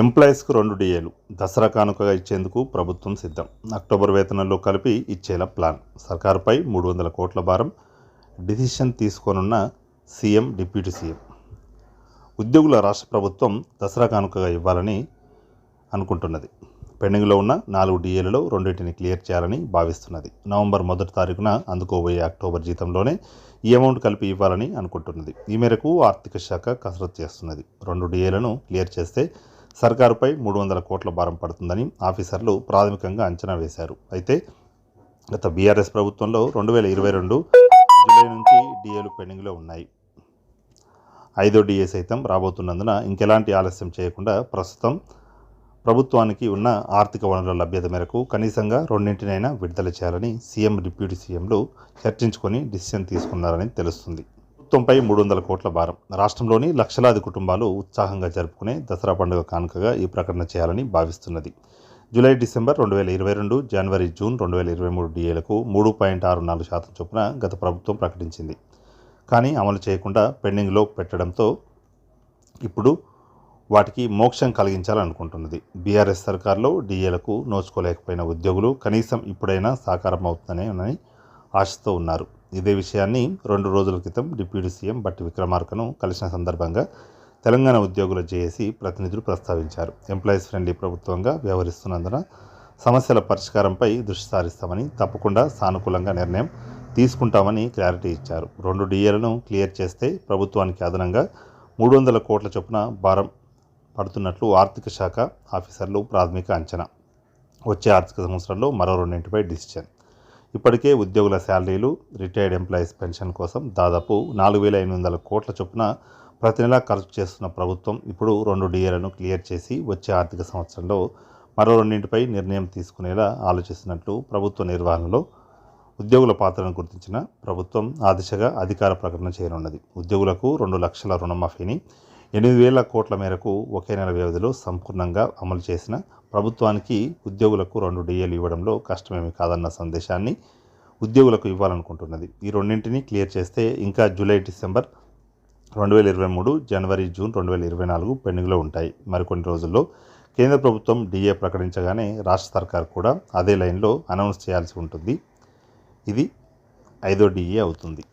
ఎంప్లాయీస్కు రెండు డిఏలు దసరా కానుకగా ఇచ్చేందుకు ప్రభుత్వం సిద్ధం. అక్టోబర్ వేతనంలో కలిపి ఇచ్చేలా ప్లాన్. సర్కారుపై మూడు వందల కోట్ల భారం డిసిషన్ తీసుకోనున్న సీఎం డిప్యూటీ సీఎం. ఉద్యోగుల రాష్ట్ర ప్రభుత్వం దసరా కానుకగా ఇవ్వాలని అనుకుంటున్నది. పెండింగ్లో ఉన్న నాలుగు డిఏలలో రెండింటిని క్లియర్ చేయాలని భావిస్తున్నది. నవంబర్ మొదటి తారీఖున అందుకోబోయే అక్టోబర్ జీతంలోనే ఈ అమౌంట్ కలిపి ఇవ్వాలని అనుకుంటున్నది. ఈ మేరకు ఆర్థిక శాఖ కసరత్తు చేస్తున్నది. రెండు డిఏలను క్లియర్ చేస్తే సర్కారుపై మూడు వందల కోట్ల భారం పడుతుందని ఆఫీసర్లు ప్రాథమికంగా అంచనా వేశారు. అయితే గత బీఆర్ఎస్ ప్రభుత్వంలో రెండు వేల ఇరవై రెండు జూలై నుంచి డిఏలు పెండింగ్లో ఉన్నాయి. ఐదో డిఏ సైతం రాబోతున్నందున ఇంకెలాంటి ఆలస్యం చేయకుండా ప్రస్తుతం ప్రభుత్వానికి ఉన్న ఆర్థిక వనరుల లభ్యత మేరకు కనీసంగా రెండింటినైనా విడుదల చేయాలని సీఎం డిప్యూటీ సీఎంలు చర్చించుకొని డిసిషన్ తీసుకున్నారని తెలుస్తుంది. ప్రభుత్వంపై మూడు వందల కోట్ల భారం. రాష్ట్రంలోని లక్షలాది కుటుంబాలు ఉత్సాహంగా జరుపుకునే దసరా పండుగ కానుకగా ఈ ప్రకటన చేయాలని భావిస్తున్నది. జూలై డిసెంబర్ రెండు వేల ఇరవై రెండు జనవరి జూన్ రెండు వేల ఇరవై మూడు డిఏలకు మూడు పాయింట్ ఆరు నాలుగు శాతం చొప్పున గత ప్రభుత్వం ప్రకటించింది. కానీ అమలు చేయకుండా పెండింగ్లో పెట్టడంతో ఇప్పుడు వాటికి మోక్షం కలిగించాలనుకుంటున్నది. బీఆర్ఎస్ సర్కార్లో డిఏలకు నోచుకోలేకపోయిన ఉద్యోగులు కనీసం ఇప్పుడైనా సాకారం అవుతుందనే ఆశతో ఉన్నారు. ఇదే విషయాన్ని రెండు రోజుల క్రితం డిప్యూటీ సీఎం బట్టి విక్రమార్కను కలిసిన సందర్భంగా తెలంగాణ ఉద్యోగుల జేఏసీ ప్రతినిధులు ప్రస్తావించారు. ఎంప్లాయీస్ ఫ్రెండ్లీ ప్రభుత్వంగా వ్యవహరిస్తున్నందున సమస్యల పరిష్కారంపై దృష్టి సారిస్తామని తప్పకుండా సానుకూలంగా నిర్ణయం తీసుకుంటామని క్లారిటీ ఇచ్చారు. రెండు డిఏలను క్లియర్ చేస్తే ప్రభుత్వానికి అదనంగా మూడు వందల కోట్ల చొప్పున భారం పడుతున్నట్లు ఆర్థిక శాఖ ఆఫీసర్లు ప్రాథమిక అంచనా. వచ్చే ఆర్థిక సంవత్సరంలో మరో రెండింటిపై డిసిషన్. ఇప్పటికే ఉద్యోగుల శాలరీలు రిటైర్డ్ ఎంప్లాయీస్ పెన్షన్ కోసం దాదాపు నాలుగు వేల ఎనిమిది వందల కోట్ల చొప్పున ప్రతి నెలా ఖర్చు చేస్తున్న ప్రభుత్వం ఇప్పుడు రెండు డిఏలను క్లియర్ చేసి వచ్చే ఆర్థిక సంవత్సరంలో మరో రెండింటిపై నిర్ణయం తీసుకునేలా ఆలోచిస్తున్నట్లు ప్రభుత్వ నిర్వహణలో ఉద్యోగుల పాత్రను గుర్తించిన ప్రభుత్వం ఆ దిశగా అధికార ప్రకటన చేయనున్నది. ఉద్యోగులకు రెండు లక్షల రుణమాఫీని ఎనిమిది వేల కోట్ల మేరకు ఒకే నెల వ్యవధిలో సంపూర్ణంగా అమలు చేసిన ప్రభుత్వానికి ఉద్యోగులకు రెండు డిఏలు ఇవ్వడంలో కష్టమేమి కాదన్న సందేశాన్ని ఉద్యోగులకు ఇవ్వాలనుకుంటున్నది. ఈ రెండింటిని క్లియర్ చేస్తే ఇంకా జూలై డిసెంబర్ రెండు వేల ఇరవై మూడు జనవరి జూన్ రెండు వేల ఇరవై నాలుగు పెండింగ్లో ఉంటాయి. మరికొన్ని రోజుల్లో కేంద్ర ప్రభుత్వం డిఏ ప్రకటించగానే రాష్ట్ర సర్కార్ కూడా అదే లైన్లో అనౌన్స్ చేయాల్సి ఉంటుంది. ఇది ఐదో డిఏ అవుతుంది.